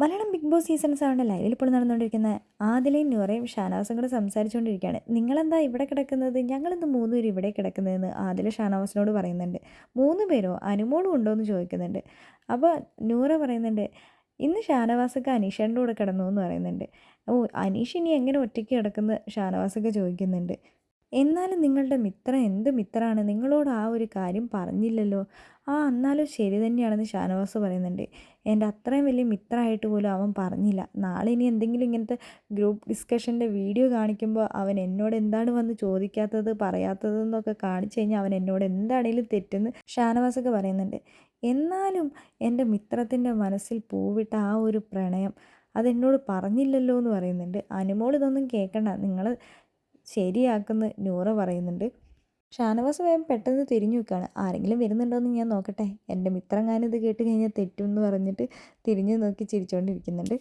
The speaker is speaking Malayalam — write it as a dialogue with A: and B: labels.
A: മലയാളം ബിഗ് ബോസ് സീസൺ സെവന്റെ ലൈവിൽ ഇപ്പോൾ നടന്നുകൊണ്ടിരിക്കുന്ന ആദിലയും നൂറയും ഷാനവാസും കൂടെ സംസാരിച്ചുകൊണ്ടിരിക്കുകയാണ്. നിങ്ങളെന്താ ഇവിടെ കിടക്കുന്നത്? ഞങ്ങളെന്ത് മൂന്ന് പേര് ഇവിടെ കിടക്കുന്നതെന്ന് ആദില ഷാനവാസിനോട് പറയുന്നുണ്ട്. മൂന്ന് പേരോ? അനുമോളും ഉണ്ടോ എന്ന് ചോദിക്കുന്നുണ്ട്. അപ്പോൾ നൂറ പറയുന്നുണ്ട് ഇന്ന് ഷാനവാസൊക്കെ അനീഷേന്റെ കൂടെ കിടന്നു എന്ന് പറയുന്നുണ്ട്. ഓ അനീഷ് ഇനി എങ്ങനെ ഒറ്റയ്ക്ക് കിടക്കുന്ന ഷാനവാസൊക്കെ ചോദിക്കുന്നുണ്ട്. എന്നാലും നിങ്ങളുടെ മിത്രം എന്ത് മിത്രമാണ് നിങ്ങളോട് ആ ഒരു കാര്യം പറഞ്ഞില്ലല്ലോ. ആ എന്നാലും ശരി തന്നെയാണെന്ന് ഷാനവാസ് പറയുന്നുണ്ട്. എന്റെ അത്രയും വലിയ മിത്രമായിട്ട് പോലും അവൻ പറഞ്ഞില്ല. നാളെ ഇനി എന്തെങ്കിലും ഇങ്ങനത്തെ ഗ്രൂപ്പ് ഡിസ്കഷന്റെ വീഡിയോ കാണിക്കുമ്പോൾ അവൻ എന്നോട് എന്താണ് വന്ന് ചോദിക്കാത്തത് പറയാത്തത് എന്നൊക്കെ കാണിച്ചു കഴിഞ്ഞാൽ അവൻ എന്നോട് എന്താണേലും തെറ്റെന്ന് ഷാനവാസൊക്കെ പറയുന്നുണ്ട്. എന്നാലും എന്റെ മിത്രത്തിന്റെ മനസ്സിൽ പൂവിട്ട ആ ഒരു പ്രണയം അതെന്നോട് പറഞ്ഞില്ലല്ലോ എന്ന് പറയുന്നുണ്ട്. അനുമോൾ ഇതൊന്നും കേൾക്കണ്ട. നിങ്ങൾ ശരിയാക്കുന്ന നൂറ പറയുന്നുണ്ട്. ഷാനവാസ് വേഗം പെട്ടെന്ന് തിരിഞ്ഞു നിൽക്കുകയാണ്. ആരെങ്കിലും വരുന്നുണ്ടോ എന്ന് ഞാൻ നോക്കട്ടെ. എന്റെ മിത്രം ഇത് കേട്ട് കഴിഞ്ഞാൽ തെറ്റും എന്ന് പറഞ്ഞിട്ട് തിരിഞ്ഞു നോക്കി ചിരിച്ചുകൊണ്ടിരിക്കുന്നുണ്ട്